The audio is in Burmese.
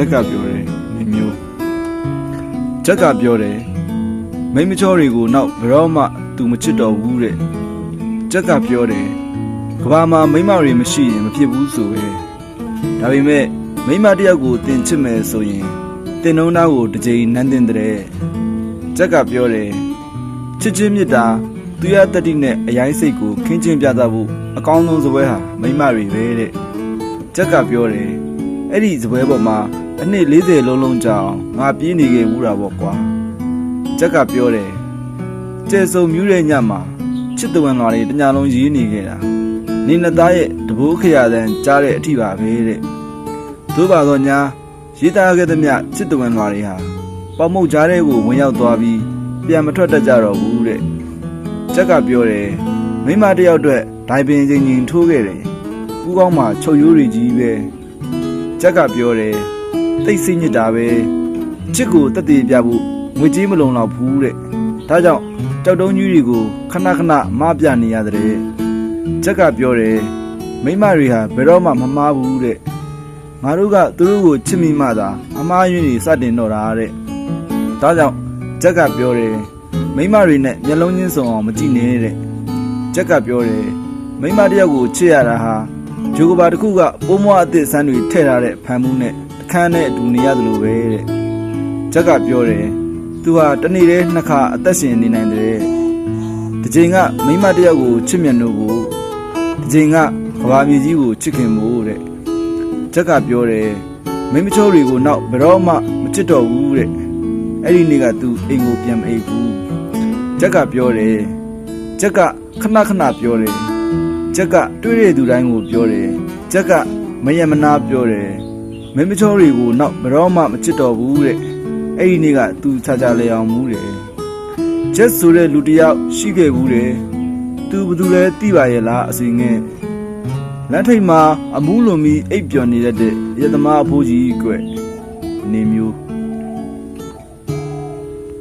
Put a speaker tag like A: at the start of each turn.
A: ဂျက်ကပြောတယ်နေမျိုးဂျက်ကပြောတယ်မိန်းမချောတွေကိုနောက်ဘယ်တော့မှသူမချစ်တော့ဘူးတဲ့ဂျက်ကပြောတယ်ကဘာမှာမိန်းမတွေမရှိရင်မဖြစ်ဘူးဆိုပဲဒါပေမဲ့မိန်းမတစ်ယောက်ကိုတင်ချစ်မယ်ဆိုရင်တင်နှုံးသားကိုတစ်ကြိမ်နန်းတင်တဲ့ဂျက်ကပြောတယ်ချစ်ချင်းမြတ်တာသူရတတိနဲ့အရင်စိတ်ကိုခင်းချင်းပြသဖို့အကောင်းဆုံးစပွဲဟာမိန်းမတွေပဲတဲ့ဂျက်ကပြောတယ်အဲ့ဒီစပွဲပေါ်မှာ အနှစ်40လုံးလုံးကြာအောင်ငါပြေးနေခဲ့ဘူးတာပေါ့ကွာဂျက်ကပြောတယ်ကျဲစုံမြူးတဲ့ညမှာချစ်တဝန်လာတွေတညာလုံးရေးနေခဲ့တာနေနသားရဲ့တဘိုးခရတန်ကြားတဲ့အထိပါပဲတဲ့သို့ပါတော့ညာရေးသားခဲ့သမျှချစ်တဝန်လာတွေဟာပေါမုတ်ကြားတဲ့ကိုဝင်ရောက်သွားပြီးပြန်မထွက်တတ်ကြတော့ဘူးတဲ့ဂျက်ကပြောတယ်မိမတစ်ယောက်အတွက်ဒိုင်ပင်ချင်းချင်းထိုးခဲ့တယ်ကူကောင်းမှာချုပ်ရိုးတွေကြီးပဲကြက်ကပြောတယ် တိတ်ဆိတ်ညစ်တာပဲချစ်ကိုတက်တည်ပြဖို့ငွေကြေးမလုံလောက်ဘူးတဲ့ဒါကြောင့်ကြောက်တုံးကြီးတွေကိုခဏခဏမပြနေရတဲ့ကြက်ကပြောတယ်မိမတွေဟာဘယ်တော့မှမမားဘူးတဲ့ငါတို့ကသူတို့ကိုချစ်မိမှသာအမားယွန်းတွေစတင်တော့တာတဲ့ဒါကြောင့်ကြက်ကပြောတယ်မိမတွေနဲ့မျက်လုံးချင်းစုံအောင်မကြည့်နဲ့တဲ့ကြက်ကပြောတယ်မိမတစ်ယောက်ကိုချစ်ရတာဟာဂျိုကဘာတစ်ခုကပိုးမွားအသစ်ဆန်းတွေထည့်ထားတဲ့ဖန်မှုနဲ့အ ခန်းနဲ့အတူနေရတယ်လို့ပဲတဲ့။ဂျက်ကပြောတယ်။ "तू ဟာတနေ့တည်းနှစ်ခါအသက်ရှင်နေနိုင်တယ်။တစ်ချိန်ကမိန်းမတစ်ယောက်ကိုချစ်မြတ်လို့ကိုတစ်ချိန်ကကဘာမြေကြီးကိုချစ်ခင်မို့တဲ့။ဂျက်ကပြောတယ်။မိန်းမချိုးတွေကိုနောက်ဘယ်တော့မှမချစ်တော့ဘူးတဲ့။အဲ့ဒီနေ့က तू အိမ်ကိုပြန်မအိပ်ဘူး။ဂျက်ကပြောတယ်။ဂျက်ကခဏခဏပြောတယ်။ဂျက်ကတွေ့တဲ့သူတိုင်းကိုပြောတယ်ဂျက်ကမယမနာပြောတယ် မင်းမချောတွေကိုနောက်ဘယ်တော့မှမချစ်တော့ဘူးတဲ့အဲ့ဒီနေ့ကသူခြားခြားလဲအောင်မူးတယ်ဂျက်ဆိုတဲ့လူတစ်ယောက်ရှိခဲ့ဘူးတယ်သူဘယ်သူလဲသိပါရဲ့လားအစင်ငယ်လမ်းထိပ်မှာအမူးလွန်ပြီးအိပ်ပျော်နေတတ်တဲ့ရသမားအဖိုးကြီးကွနေမျိုး